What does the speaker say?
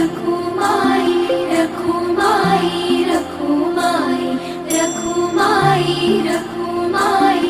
रखो माई रखो माई